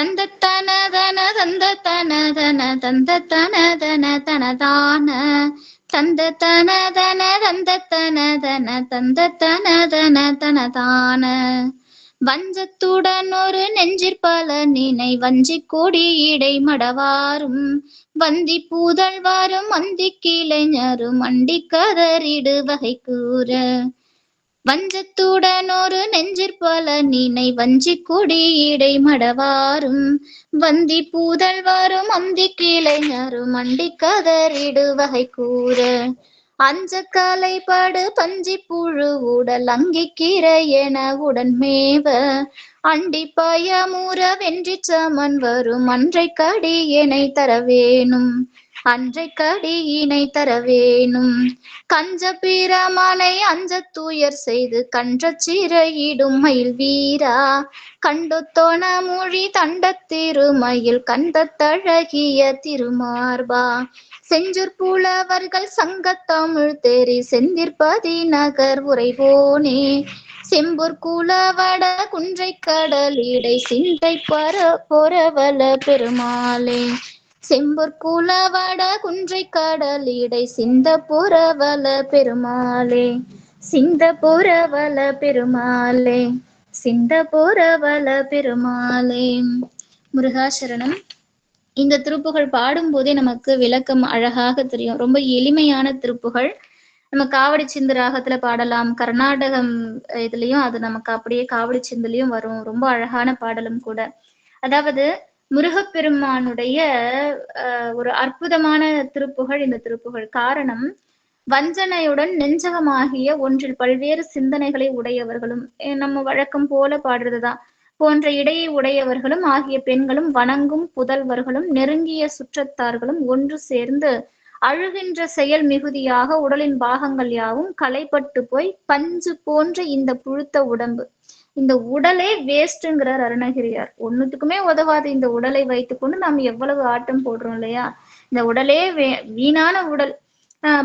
தந்த தன தன தந்த தன தன தந்த தன தன தனதான தந்த தன தன தந்த தன தன தந்த தன தன தனதான வஞ்சத்துடன் ஒரு நெஞ்சிற்பல நினை வஞ்சி கொடி இடை மடவாரும். வந்தி பூதழ்வாரும் அந்தி கிளைஞரும் அண்டி கதறிடு வகை கூற வஞ்சத்துடன் ஒரு நெஞ்சிற்பல நீனை வஞ்சி கொடி இடை மடவாரும். வந்தி பூதல்வாரும் அந்தி கிளைஞரும் அண்டி கதறிடு வகை கூற அஞ்ச கலைப்படு பஞ்சி புழு உடல் அங்கிக்கிற என உடன் மேவ. அண்டி பயமுற வென்றி சமன் வரும் அன்றை கடி என தர வேணும் அன்றை தர வேணும் கஞ்ச பிரமனை அஞ்ச தூயர் செய்து கன்ற சிறையிடும் மயில் வீரா. கண்டு மொழி தண்ட திருமயில் கண்ட தழகிய திருமார்பா. செஞ்சூர் புலவர்கள் சங்கத்தமிழ் தேரி செந்திற்பதி நகர் உரைவோனே செம்பூர் குலவட குன்றை கடலிடை சிந்தை பர பொறவல பெருமாளே. செம்பொற்குலவட குன்றை கடலிடை சிந்த புறவல பெருமாளே சிந்த புறவல பெருமாளே சிந்த புறவல பெருமாளே. முருகாசரணம் இந்த திருப்புகழ் பாடும்போதே நமக்கு விளக்கம் அழகாக தெரியும். ரொம்ப எளிமையான திருப்புகள். நம்ம காவடி சிந்து ராகத்துல பாடலாம். கர்நாடகம் இதுலயும் அது நமக்கு அப்படியே காவடி சிந்துலயும் வரும். ரொம்ப அழகான பாடலும் கூட. அதாவது முருகப்பெருமானுடைய அஹ், ஒரு அற்புதமான திருப்புகழ் இந்த திருப்புகழ் காரணம் வஞ்சனையுடன் நெஞ்சகமாகிய ஒன்றில் பல்வேறு சிந்தனைகளை உடையவர்களும் நம்ம வழக்கம் போல பாடுறதுதான். போன்ற இடையை உடையவர்களும் ஆகிய பெண்களும் வணங்கும் புதல்வர்களும் நெருங்கிய சுற்றத்தார்களும் ஒன்று சேர்ந்து அழுகின்ற செயல் மிகுதியாக உடலின் பாகங்கள் யாவும் களைப்பட்டு போய் பஞ்சு போன்ற இந்த புழுத்த உடம்பு. இந்த உடலே வேஸ்ட்ங்கிறார் அருணகிரியார். ஒண்ணுத்துக்குமே உதவாது. இந்த உடலை வைத்துக்கொண்டு நாம் எவ்வளவு ஆட்டம் போடுறோம் இல்லையா? இந்த உடலே வே வீணான உடல்.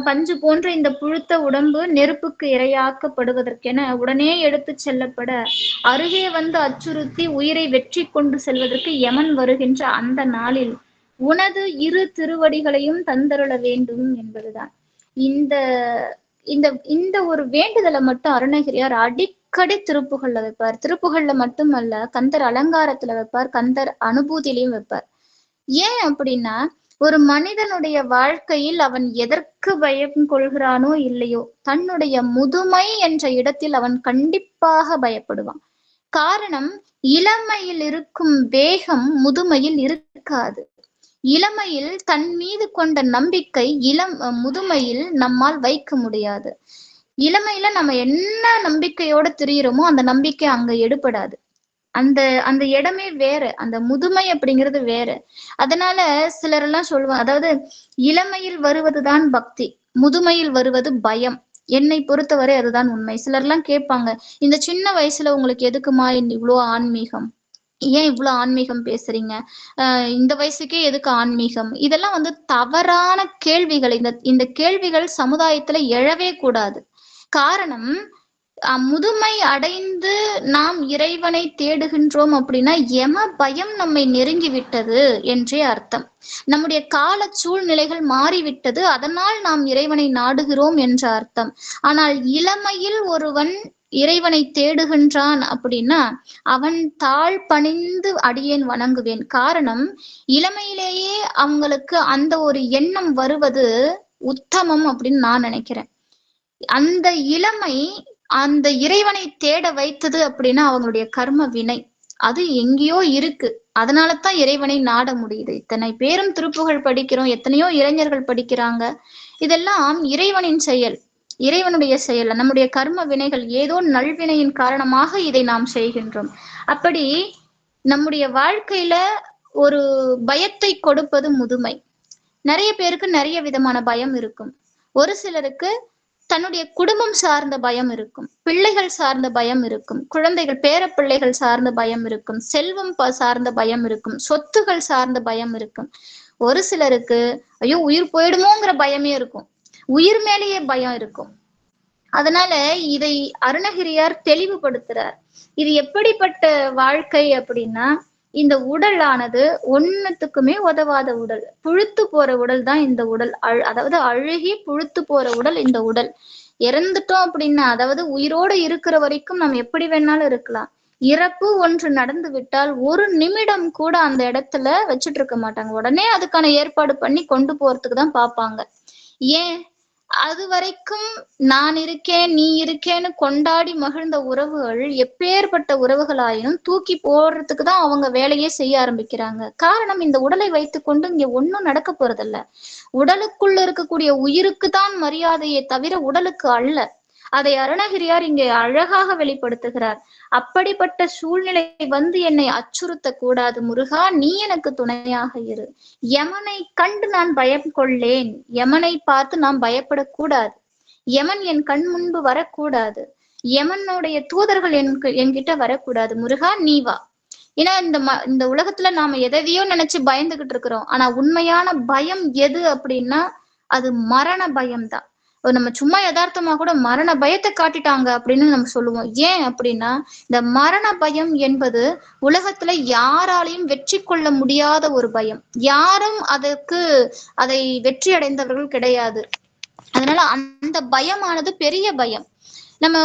பஞ்சு போன்ற இந்த புழுத்த உடம்பு நெருப்புக்கு இரையாக்கப்படுவதற்கென உடனே எடுத்து செல்லப்பட அருகே வந்து அச்சுறுத்தி உயிரை வெற்றி கொண்டு செல்வதற்கு யமன் வருகின்ற அந்த நாளில் உனது இரு திருவடிகளையும் தந்தருள வேண்டும் என்பதுதான். இந்த இந்த இந்த ஒரு வேண்டுதலை மட்டும் அருணகிரியார் அடி அடிக்கடி திருப்புகள்ல வைப்பார். திருப்புகள்ல மட்டுமல்ல கந்தர் அலங்காரத்துல வைப்பார் கந்தர் அனுபூதியிலையும் வைப்பார். ஏன் அப்படின்னா ஒரு மனிதனுடைய வாழ்க்கையில் அவன் எதற்கு பயம் கொள்கிறானோ இல்லையோ தன்னுடைய முதுமை என்ற இடத்தில் அவன் கண்டிப்பாக பயப்படுவான். காரணம் இளமையில் இருக்கும் வேகம் முதுமையில் இருக்காது. இளமையில் தன் மீது கொண்ட நம்பிக்கை இளம் முதுமையில் நம்மால் வைக்க முடியாது. இளமையில நம்ம என்ன நம்பிக்கையோட திரியிறோமோ அந்த நம்பிக்கை அங்க எடுபடாது. அந்த அந்த இடமே வேற அந்த முதுமை அப்படிங்கிறது வேற. அதனால சிலர் எல்லாம் சொல்லுவாங்க அதாவது இளமையில் வருவதுதான் பக்தி முதுமையில் வருவது பயம். என்னை பொறுத்தவரை அதுதான் உண்மை. சிலர் எல்லாம் கேட்பாங்க இந்த சின்ன வயசுல உங்களுக்கு எதுக்குமா இவ்வளோ ஆன்மீகம்? ஏன் இவ்வளவு ஆன்மீகம் பேசுறீங்க? ஆஹ் இந்த வயசுக்கே எதுக்கு ஆன்மீகம்? இதெல்லாம் வந்து தவறான கேள்விகள். இந்த இந்த கேள்விகள் சமுதாயத்துல எழவே கூடாது. காரணம் முதுமை அடைந்து நாம் இறைவனை தேடுகின்றோம் அப்படின்னா எம பயம் நம்மை நெருங்கி விட்டது என்றே அர்த்தம். நம்முடைய கால சூழ்நிலைகள் மாறிவிட்டது அதனால் நாம் இறைவனை நாடுகிறோம் என்ற அர்த்தம். ஆனால் இளமையில் ஒருவன் இறைவனை தேடுகின்றான் அப்படின்னா அவன் தாழ் பணிந்து அடியேன் வணங்குவேன். காரணம் இளமையிலேயே அவங்களுக்கு அந்த ஒரு எண்ணம் வருவது உத்தமம் அப்படின்னு நான் நினைக்கிறேன். அந்த இளமை அந்த இறைவனை தேட வைத்தது அப்படின்னா அவங்களுடைய கர்ம வினை. அது எங்கேயோ இருக்கு. அதனால தான் இறைவனை நாட முடியுது. இத்தனை பேரும் திருப்புகழ் படிக்கிறோம். எத்தனையோ இளைஞர்கள் படிக்கிறாங்க. இதெல்லாம் இறைவனின் செயல். இறைவனுடைய செயல். நம்முடைய கர்ம வினைகள் ஏதோ நல்வினையின் காரணமாக இதை நாம் செய்கின்றோம். அப்படி நம்முடைய வாழ்க்கையில ஒரு பயத்தை கொடுப்பது முதுமை. நிறைய பேருக்கு நிறைய விதமான பயம் இருக்கும். ஒரு சிலருக்கு தன்னுடைய குடும்பம் சார்ந்த பயம் இருக்கும். பிள்ளைகள் சார்ந்த பயம் இருக்கும். குழந்தைகள் பேர பிள்ளைகள் சார்ந்த பயம் இருக்கும். செல்வம் சார்ந்த பயம் இருக்கும். சொத்துகள் சார்ந்த பயம் இருக்கும். ஒரு சிலருக்கு ஐயோ உயிர் போயிடுமோங்கிற பயமே இருக்கும். உயிர் மேலேயே பயம் இருக்கும். அதனால இதை அருணகிரியார் தெளிவுபடுத்துறார். இது எப்படிப்பட்ட வாழ்க்கை அப்படின்னா இந்த உடலானது ஒண்ணுத்துக்குமே உதவாத உடல். புழுத்து போற உடல் தான் இந்த உடல். அழ் அதாவது அழுகி புழுத்து போற உடல் இந்த உடல். இறந்துட்டோம் அப்படின்னா அதாவது உயிரோடு இருக்கிற வரைக்கும் நம்ம எப்படி வேணாலும் இருக்கலாம். இறப்பு ஒன்று நடந்து விட்டால் ஒரு நிமிடம் கூட அந்த இடத்துல வச்சுட்டு இருக்க மாட்டாங்க. உடனே அதுக்கான ஏற்பாடு பண்ணி கொண்டு போறதுக்கு தான் பார்ப்பாங்க. ஏன்? அது வரைக்கும் நான் இருக்கேன் நீ இருக்கேன்னு கொண்டாடி மகிழ்ந்த உறவுகள் எப்பேற்பட்ட உறவுகளாயினும் தூக்கி போடுறதுக்கு தான் அவங்க வேலையே செய்ய ஆரம்பிக்கிறாங்க. காரணம் இந்த உடலை வைத்துக்கொண்டு இங்க ஒன்னும் நடக்க போறதில்ல. உடலுக்குள்ள இருக்கக்கூடிய உயிருக்கு தான் மரியாதையை தவிர உடலுக்கு அல்ல. அதை அருணகிரியார் இங்கே அழகாக வெளிப்படுத்துகிறார். அப்படிப்பட்ட சூழ்நிலை வந்து என்னை அச்சுறுத்த கூடாது. முருகா நீ எனக்கு துணையாக இரு. யமனை கண்டு நான் பயம் கொள்ளேன். யமனை பார்த்து நான் பயப்படக்கூடாது யமன் என் கண் முன்பு வரக்கூடாது. யமனுடைய தூதர்கள் எனக்கு என்கிட்ட வரக்கூடாது. முருகா நீ வா. ஏன்னா இந்த ம இந்த உலகத்துல நாம எதையோ நினைச்சு பயந்துகிட்டு இருக்கிறோம். ஆனா உண்மையான பயம் எது அப்படின்னா அது மரண பயம்தான். நம்ம சும்மா யதார்த்தமா கூட மரண பயத்தை காட்டிட்டாங்க அப்படின்னு நம்ம சொல்லுவோம். ஏன் அப்படின்னா இந்த மரண பயம் என்பது உலகத்துல யாராலையும் வெற்றி கொள்ள முடியாத ஒரு பயம். யாரும் அதற்கு அதை வெற்றி அடைந்தவர்கள் கிடையாது. அதனால அந்த பயமானது பெரிய பயம். நம்ம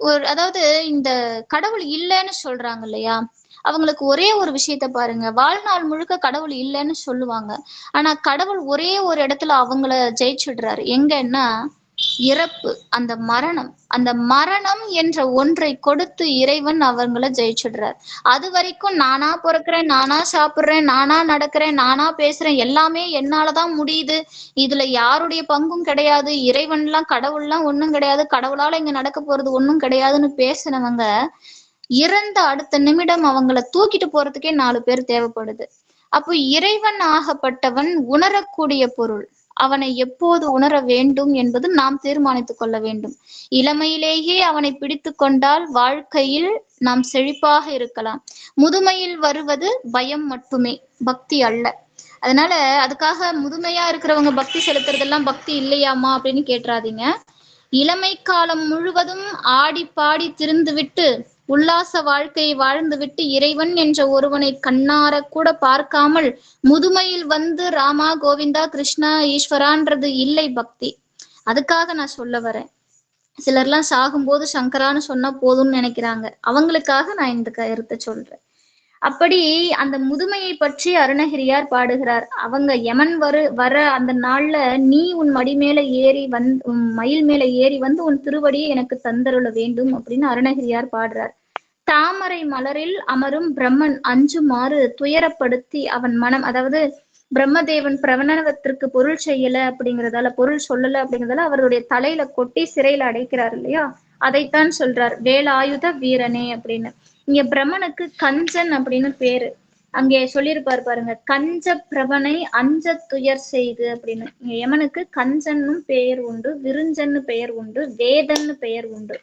ஒரு அதாவது இந்த கடவுள் இல்லைன்னு சொல்றாங்க இல்லையா அவங்களுக்கு ஒரே ஒரு விஷயத்த பாருங்க. வாழ்நாள் முழுக்க கடவுள் இல்லைன்னு சொல்லுவாங்க. ஆனா கடவுள் ஒரே ஒரு இடத்துல அவங்கள ஜெயிச்சுடுறாரு. எங்கன்னா இறப்பு அந்த மரணம். அந்த மரணம் என்ற ஒன்றை கொடுத்து இறைவன் அவங்கள ஜெயிச்சுடுறார். அது வரைக்கும் நானா பிறக்கிறேன் நானா சாப்பிடுறேன் நானா நடக்கிறேன் நானா பேசுறேன் எல்லாமே என்னாலதான் முடியுது. இதுல யாருடைய பங்கும் கிடையாது. இறைவன்லாம் கடவுள்லாம் ஒண்ணும் கிடையாது. கடவுளால இங்க நடக்க போறது ஒண்ணும் கிடையாதுன்னு பேசினவங்க இறந்த அடுத்த நிமிடம் அவங்கள தூக்கிட்டு போறதுக்கே நாலு பேர் தேவைப்படுது. அப்போ இறைவன் ஆகப்பட்டவன் உணரக்கூடிய பொருள். அவனை எப்போது உணர வேண்டும் என்பது நாம் தீர்மானித்துக் கொள்ள வேண்டும். இளமையிலேயே அவனை பிடித்து கொண்டால் வாழ்க்கையில் நாம் செழிப்பாக இருக்கலாம். முதுமையில் வருவது பயம் மட்டுமே பக்தி அல்ல. அதனால அதுக்காக முதுமையா இருக்கிறவங்க பக்தி செலுத்துறதெல்லாம் பக்தி இல்லையாமா அப்படின்னு கேட்டுறாதீங்க. இளமை காலம் முழுவதும் ஆடி பாடி திருந்து விட்டு உல்லாச வாழ்க்கையை வாழ்ந்துவிட்டு இறைவன் என்ற ஒருவனை கண்ணார கூட பார்க்காமல் முதுமையில் வந்து ராமா கோவிந்தா கிருஷ்ணா ஈஸ்வரான்றது இல்லை பக்தி. அதுக்காக நான் சொல்ல வரேன். சிலர்லாம் சாகும்போது சங்கரான்னு சொன்னா போதும்னு நினைக்கிறாங்க. அவங்களுக்காக நான் இந்த கருத்தை சொல்றேன். அப்படி அந்த முதுமையை பற்றி அருணகிரியார் பாடுகிறார். அவங்க யமன் வரு வர அந்த நாள்ல நீ உன் மடி மேல ஏறி வந் உன் மயில் மேல ஏறி வந்து உன் திருவடியை எனக்கு தந்தருள வேண்டும் அப்படின்னு அருணகிரியார் பாடுறார். தாமரை மலரில் அமரும் பிரம்மன் அஞ்சுமாறு துயரப்படுத்தி அவன் மனம் அதாவது பிரம்மதேவன் பிரவணவத்திற்கு பொருள் செய்யல அப்படிங்கறதால பொருள் சொல்லல அப்படிங்கறதால அவருடைய தலையில கொட்டி சிறையில அடைக்கிறார் இல்லையா? அதைத்தான் சொல்றார் வேலாயுத வீரனே அப்படின்னு. இங்க பிரம்மனுக்கு கஞ்சன் அப்படின்னு பேரு. அங்கே சொல்லியிருப்பார் பாருங்க கஞ்ச பிரபனை அஞ்ச துயர் செய்து அப்படின்னு. இங்க யமனுக்கு கஞ்சன்னும் பெயர் உண்டு விருஞ்சன்னு பெயர் உண்டு வேதன்னு பெயர் உண்டு.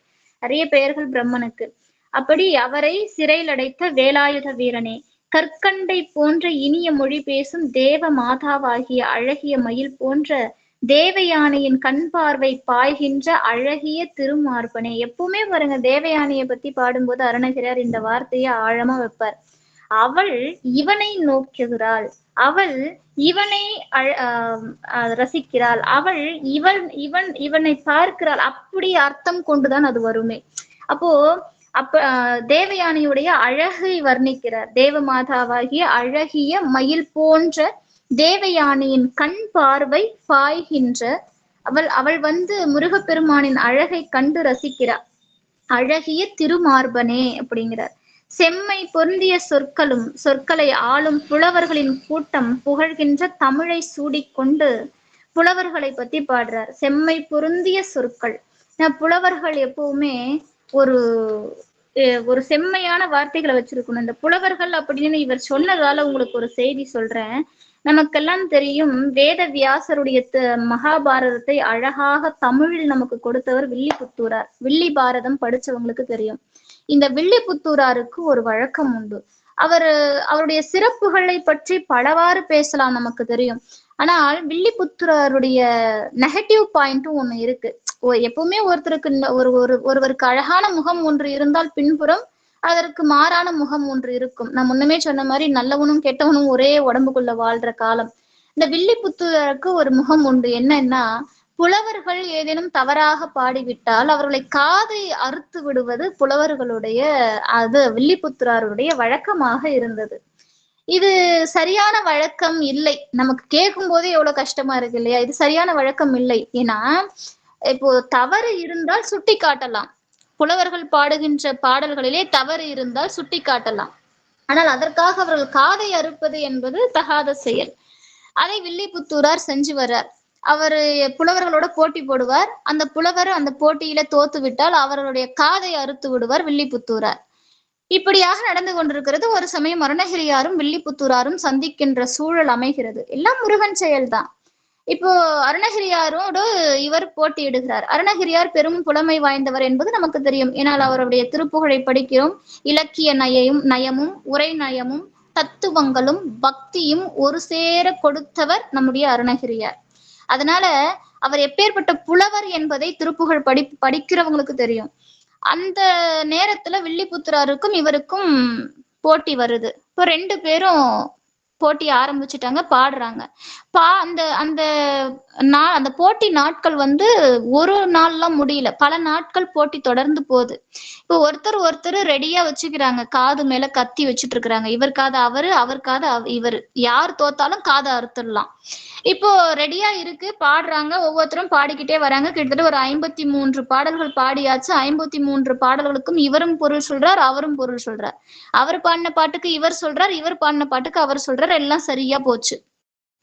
நிறைய பெயர்கள் பிரம்மனுக்கு. அப்படி அவரை சிறையில் அடைத்த வேலாயுத வீரனே. கற்கண்டை போன்ற இனிய மொழி பேசும் தேவ மாதாவாகிய அழகிய மயில் போன்ற தேவயானையின் கண் பார்வை பாய்கின்ற அழகிய திருமார்பனே. எப்பவுமே பாருங்க தேவயானையை பத்தி பாடும்போது அருணகிரியார் இந்த வார்த்தையை ஆழமா வைப்பார். அவள் இவனை நோக்குகிறாள். அவள் இவனை ரசிக்கிறாள். அவள் இவன் இவன் இவனை பார்க்கிறாள். அப்படி அர்த்தம் கொண்டுதான் அது வருமே. அப்போ அப்ப தேவயானையுடைய அழகை வர்ணிக்கிறார். தேவ மாதாவாகிய அழகிய மயில் போன்ற தேவயானியின் கண் பார்வை பாய்கின்ற அவள் அவள் வந்து முருகப்பெருமானின் அழகை கண்டு ரசிக்கிறார். அழகிய திருமார்பனே அப்படிங்கிறார். செம்மை பொருந்திய சொற்களும் சொற்களை ஆளும் புலவர்களின் கூட்டம் புகழ்கின்ற தமிழை சூடிக்கொண்டு புலவர்களை பத்தி பாடுறார். செம்மை பொருந்திய சொற்கள். புலவர்கள் எப்பவுமே ஒரு ஒரு செம்மையான வார்த்தைகளை வச்சிருக்கணும். இந்த புலவர்கள் அப்படின்னு இவர் சொன்னதால உங்களுக்கு ஒரு செய்தி சொல்றேன். நமக்கெல்லாம் தெரியும் வேத வியாசருடைய மகாபாரதத்தை அழகாக தமிழில் நமக்கு கொடுத்தவர் வில்லிபுத்தூரார். வில்லி பாரதம் படிச்சவங்களுக்கு தெரியும். இந்த வில்லிபுத்தூராருக்கு ஒரு வழக்கம் உண்டு. அவர் அவருடைய சிறப்புகளை பற்றி பலவாறு பேசலாம் நமக்கு தெரியும். ஆனால் வில்லிபுத்தூராருடைய நெகட்டிவ் பாயிண்ட்டும் ஒண்ணு இருக்கு. எப்பவுமே ஒருத்தருக்கு ஒரு ஒரு ஒருவருக்கு அழகான முகம் ஒன்று இருந்தால் பின்புறம் அதற்கு மாறான முகம் ஒன்று இருக்கும். நான் முன்னமே சொன்ன மாதிரி நல்லவனும் கெட்டவனும் ஒரே உடம்புக்குள்ள வாழ்ற காலம். இந்த வில்லிபுத்தூருக்கு ஒரு முகம் உண்டு. என்னன்னா புலவர்கள் ஏதேனும் தவறாக பாடிவிட்டால் அவர்களை காதை அறுத்து விடுவது புலவர்களுடைய அது வில்லிபுத்தூராருடைய வழக்கமாக இருந்தது. இது சரியான வழக்கம் இல்லை. நமக்கு கேட்கும் போதே எவ்வளவு கஷ்டமா இருக்கு இல்லையா? இது சரியான வழக்கம் இல்லை. ஏன்னா இப்போ தவறு இருந்தால் சுட்டி காட்டலாம். புலவர்கள் பாடுகின்ற பாடல்களிலே தவறு இருந்தால் சுட்டி காட்டலாம். ஆனால் அதற்காக அவர்கள் காதை அறுப்பது என்பது தகாத செயல். அதை வில்லிபுத்தூரார் செஞ்சு வர்றார். அவர் புலவர்களோட போட்டி போடுவார். அந்த புலவர் அந்த போட்டியில தோத்து விட்டால் அவர்களுடைய காதை அறுத்து விடுவார் வில்லிபுத்தூரார். இப்படியாக நடந்து கொண்டிருக்கிறது. ஒரு சமயம் அருணகிரியாரும் வில்லிபுத்தூராரும் சந்திக்கின்ற சூழல் அமைகிறது. எல்லாம் முருகன் செயல்தான். இப்போ அருணகிரியாரோடு இவர் போட்டியிடுகிறார். அருணகிரியார் பெரும் புலமை வாய்ந்தவர் என்பது நமக்கு தெரியும். ஏனால் அவருடைய திருப்புகழை படிக்கிறோம். இலக்கிய நயையும் நயமும் உரை நயமும் தத்துவங்களும் பக்தியும் ஒரு சேர கொடுத்தவர் நம்முடைய அருணகிரியார். அதனால அவர் எப்பேற்பட்ட புலவர் என்பதை திருப்புகழ் படி படிக்கிறவங்களுக்கு தெரியும். அந்த நேரத்துல வில்லிபுத்திராருக்கும் இவருக்கும் போட்டி வருது. இப்போ ரெண்டு பேரும் போட்டி ஆரம்பிச்சுட்டாங்க பாடுறாங்க. பா அந்த அந்த நா அந்த போட்டி நாட்கள் வந்து ஒரு நாள்லாம் முடியல. பல நாட்கள் போட்டி தொடர்ந்து போகுது. இப்போ ஒருத்தர் ஒருத்தர் ரெடியா வச்சுக்கிறாங்க. காது மேல கத்தி வச்சுட்டு இருக்கிறாங்க இவர் காது அவரு அவர் காது இவர். யார் தோத்தாலும் காதை அறுத்துடலாம். இப்போ ரெடியா இருக்கு பாடுறாங்க. ஒவ்வொருத்தரும் பாடிக்கிட்டே வராங்க. கிட்டத்தட்ட ஒரு ஐம்பத்தி மூன்று பாடல்கள் பாடியாச்சு. ஐம்பத்தி மூன்று பாடல்களுக்கும் இவரும் பொருள் சொல்றார் அவரும் பொருள் சொல்றார். அவர் பாடின பாட்டுக்கு இவர் சொல்றார் இவர் பாடின பாட்டுக்கு அவர் சொல்றார். எல்லாம் சரியா போச்சு.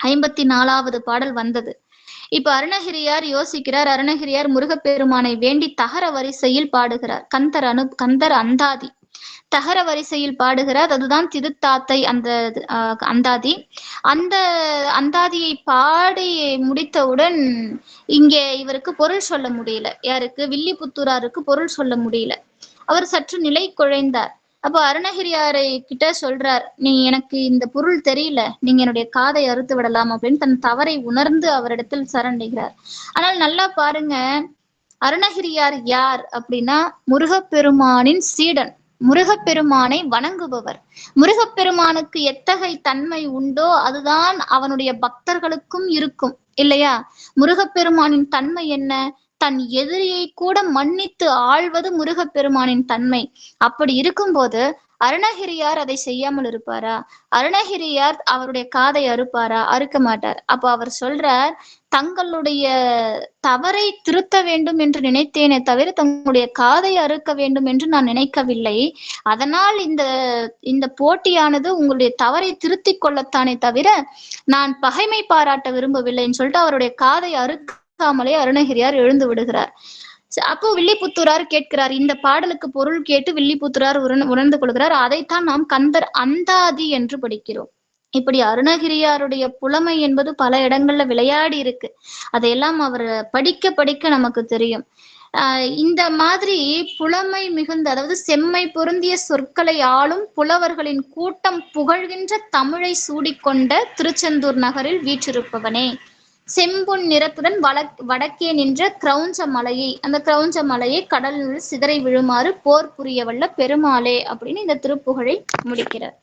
ஐம்பத்தி நாலாவது பாடல் வந்தது. இப்ப அருணகிரியார் யோசிக்கிறார் அருணகிரியார் முருகப்பெருமானை வேண்டி தகர வரிசையில் பாடுகிறார். கந்தர் அனு கந்தர் அந்தாதி. தகர வரிசையில் பாடுகிறார். அதுதான் திதுத்தாத்தை அந்த அந்தாதி. அந்த அந்தாதியை பாடி முடித்தவுடன் இங்கே இவருக்கு பொருள் சொல்ல முடியல. யாருக்கு? வில்லிபுத்தூராருக்கு பொருள் சொல்ல முடியல. அவர் சற்று நிலை குழைந்தார். அப்போ அருணகிரியாரை கிட்ட சொல்றார் நீ எனக்கு இந்த பொருள் தெரியல நீங்க என்னுடைய காதை அறுத்து விடலாம் அப்படின்னு தன் தவறை உணர்ந்து அவரிடத்தில் சரணடைகிறார் ஆனால் நல்லா பாருங்க அருணகிரியார் யார் அப்படின்னா முருகப்பெருமானின் சீடன் முருகப்பெருமானை வணங்குபவர். முருகப்பெருமானுக்கு எத்தகை தன்மை உண்டோ அதுதான் அவனுடைய பக்தர்களுக்கும் இருக்கும் இல்லையா? முருகப்பெருமானின் தன்மை என்ன? தன் எதிரியை கூட மன்னித்து ஆழ்வது முருகப்பெருமானின் தன்மை. அப்படி இருக்கும்போது அருணகிரியார் அதை செய்யாமல் இருப்பாரா? அருணகிரியார் அவருடைய காதை அறுப்பாரா? அறுக்க மாட்டார். அப்போ அவர் சொல்றார் தங்களுடைய தவறை திருத்த வேண்டும் என்று நினைத்தேனே தவிர தங்களுடைய காதை அறுக்க வேண்டும் என்று நான் நினைக்கவில்லை. அதனால் இந்த இந்த போட்டியானது உங்களுடைய தவறை திருத்திக் கொள்ளத்தானே தவிர நான் பகைமை பாராட்ட விரும்பவில்லைன்னு சொல்லிட்டு அவருடைய காதை அறுக்க பேசாமலே அருணகிரியார் எழுந்து விடுகிறார். அப்போ வில்லிபுத்தூரார் கேட்கிறார் இந்த பாடலுக்கு பொருள் கேட்டு வில்லிபுத்தூரார் உணர்ந்து கொள்கிறார் அதைத்தான் நாம் கந்தர் அந்தாதி என்று படிக்கிறோம். இப்படி அருணகிரியாருடைய புலமை என்பது பல இடங்கள்ல விளையாடி இருக்கு. அதையெல்லாம் அவர் படிக்க படிக்க நமக்கு தெரியும். ஆஹ் இந்த மாதிரி புலமை மிகுந்த அதாவது செம்மை பொருந்திய சொற்களை ஆளும் புலவர்களின் கூட்டம் புகழ்கின்ற தமிழை சூடிக்கொண்ட திருச்செந்தூர் நகரில் வீற்றிருப்பவனே. செம்பொன் நிறத்துடன் வடக் வடக்கே நின்ற கிரௌஞ்ச மலையை அந்த கிரௌஞ்ச மலையை கடலில் சிதறை விழுமாறு போர் புரிய வல்ல பெருமாளே அப்படின்னு இந்த திருப்புகழை முடிக்கிறார்.